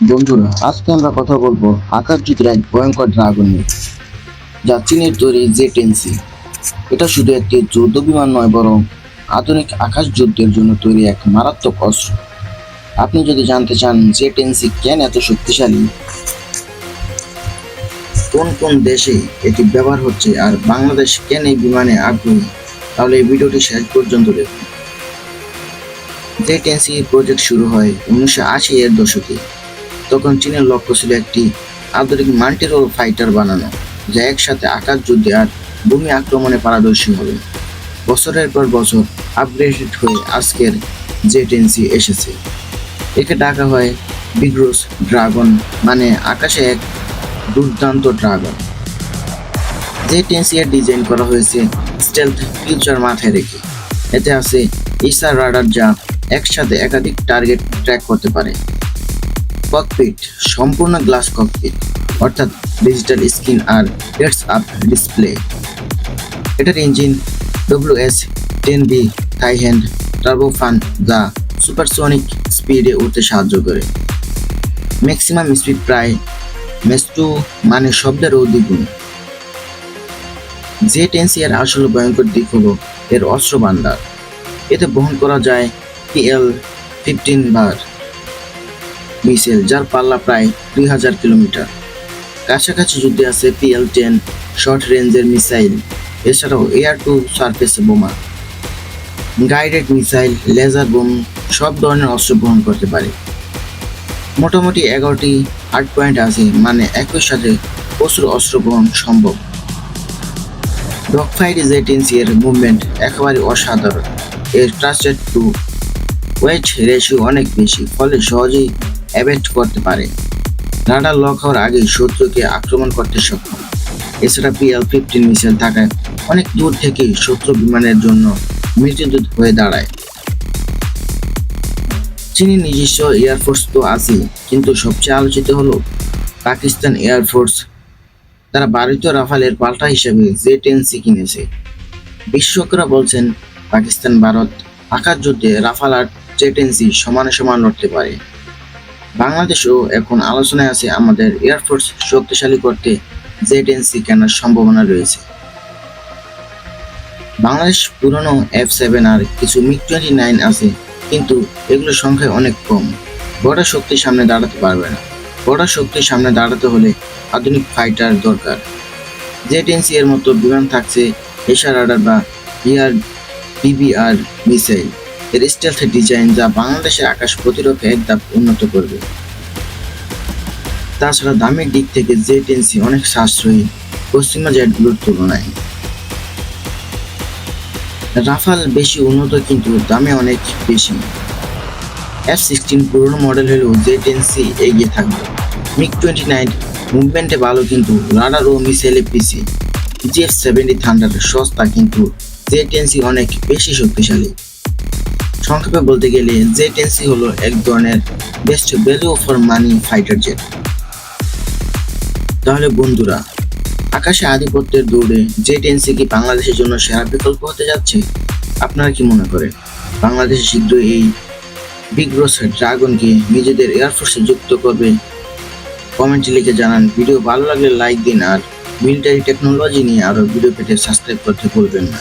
বন্ধুরা আজকে আমরা কথা বলব আকাশযুদ্ধের এক ভয়ঙ্কর ড্রাগন নিয়ে, যা চীনের তৈরি জে টেনসি এটা শুধু একটি যুদ্ধ বিমান নয়, বরং আধুনিক আকাশ যুদ্ধের জন্য তৈরি এক মারাত্মক অস্ত্র। আপনি যদি জানতে চান জে টেনসি কেন এত শক্তিশালী, কোন কোন দেশে এটি ব্যবহার হচ্ছে আর বাংলাদেশ কেন এই বিমানে আগ্রহী, তাহলে এই ভিডিওটি শেষ পর্যন্ত দেখুন। জে টেনসি প্রজেক্ট শুরু হয় উনিশশো আশি এর দশকে। তখন চীনের লক্ষ্য ছিল একটি আধুনিক মাল্টিরোল ফাইটার বানানো, যা একসাথে আকাশ যুদ্ধে আর ভূমি আক্রমণে পারদর্শী হবে। বছরের পর বছর আপগ্রেডেড হয়ে আজকের জে টেনসি এসেছে। একে ডাকা হয় বিগ্রোস ড্রাগন মানে আকাশে এক দুর্দান্ত ড্রাগন যে টেনসি এর ডিজাইন করা হয়েছে স্টেলথ ফিউচার মাথায় রেখে। এতে আছে ইসার রাডার যা একসাথে একাধিক টার্গেট ট্র্যাক করতে পারে। ককপিট সম্পূর্ণ গ্লাস ককপিট অর্থাৎ ডিজিটাল স্ক্রিন আর হেডস আপ ডিসপ্লে এটার engine W S ten B থাই হ্যান্ড টার্বোফান যা সুপারসনিক স্পিডে উঠতে সাহায্য করে। ম্যাক্সিমাম স্পিড প্রায় মেস্টু মানে শব্দেরও দ্বিগুণ যে টেন্সিয়ার আসল ভয়ঙ্কর দিক হলো এর অস্ত্র ভান্ডার এতে বহন করা যায় পিএল ফিফটিন বার। মিসাইল যার পাল্লা প্রায় দুই হাজার কিলোমিটার। কাছাকাছি যুদ্ধে আছে পিএল টেন শর্ট রেঞ্জের মিসাইল, এছাড়াও এয়ার টু সার্ফেস বোমা। গাইডেড মিসাইল, লেজার বোম, সব ধরনের অস্ত্র বহন করতে পারে। মোটামুটি এগারোটি হার্ড পয়েন্ট আছে মানে একই সাথে প্রচুর অস্ত্র বহন সম্ভব। ডগ ফাইট জেটেন্সি এর মুভমেন্ট একেবারে অসাধারণ। এর ট্রাস্টেড টু ওয়েট রেশিও অনেক বেশি, ফলে সহজেই অ্যাভেক্ট করতে পারে। রাডার লক হওয়ার আগেই শত্রুকে আক্রমণ করতে সক্ষম। এছাড়া পিএল ফিফটিন মিসাইল থাকায় অনেক দূর থেকেই শত্রু বিমানের জন্য মৃত্যুদূত হয়ে দাঁড়ায়। চীনের নিজস্ব এয়ারফোর্স তো আছেই, কিন্তু সবচেয়ে আলোচিত হলো পাকিস্তান এয়ারফোর্স তারা ভারতীয় রাফালের পাল্টা হিসেবে জে টেন সি কিনেছে। বিশেষজ্ঞরা বলছেন পাকিস্তান ভারত আকাশ যুদ্ধে রাফাল আর জে টেন সি সমানে সমান লড়তে পারে। বাংলাদেশও এখন আলোচনায় আছে আমাদের এয়ারফোর্স শক্তিশালী করতে জে টেন সি কেনার সম্ভাবনা রয়েছে। বাংলাদেশ পুরনো এফ সেভেন আর কিছু মিগ টোয়েন্টি নাইন আছে, কিন্তু এগুলোর সংখ্যায় অনেক কম। বড় শক্তির সামনে দাঁড়াতে পারবে না। বড় শক্তির সামনে দাঁড়াতে হলে আধুনিক ফাইটার দরকার। জেটেন্সি এর মতো বিমান থাকছে এশার রাডার বা ইয়ার বিবিআর মিসাইল এর স্টেলথ ডিজাইন যা বাংলাদেশের আকাশ প্রতিরক্ষা এক ধাপ উন্নত করবে। তাছাড়া দামের দিক থেকে জেটেন্সি অনেক সাশ্রয়ী পশ্চিমা জেটগুলোর তুলনায়। রাফাল বেশি উন্নত কিন্তু দামে অনেক বেশি। এফ সিক্সটিন পুরোনো মডেল হলেও জে টেন সি এগিয়ে থাকবে। মিগ টোয়েন্টি নাইন মুভমেন্টে ভালো কিন্তু রাডার ও মিসাইলে পিসি। জিএফ সেভেন্টি থান্ডার সস্তা কিন্তু জে টেন সি অনেক বেশি শক্তিশালী। সংক্ষেপে বলতে গেলে জে টেন সি হলো এক ধরনের best value for money fighter jet তাহলে বন্ধুরা, আকাশে আধিপত্যের দৌড়ে জে টেনসি কি বাংলাদেশের জন্য সেরা বিকল্প হতে যাচ্ছে, আপনারা কি মনে করেন? বাংলাদেশ শীঘ্রই এই বিগ রস ড্রাগনকে নিজেদের এয়ারফোর্সে যুক্ত করবে। কমেন্টে লিখে জানান ভিডিও ভালো লাগলে লাইক দিন আর মিলিটারি টেকনোলজি নিয়ে আরও ভিডিও পেতে সাবস্ক্রাইব করতে ভুলবেন না।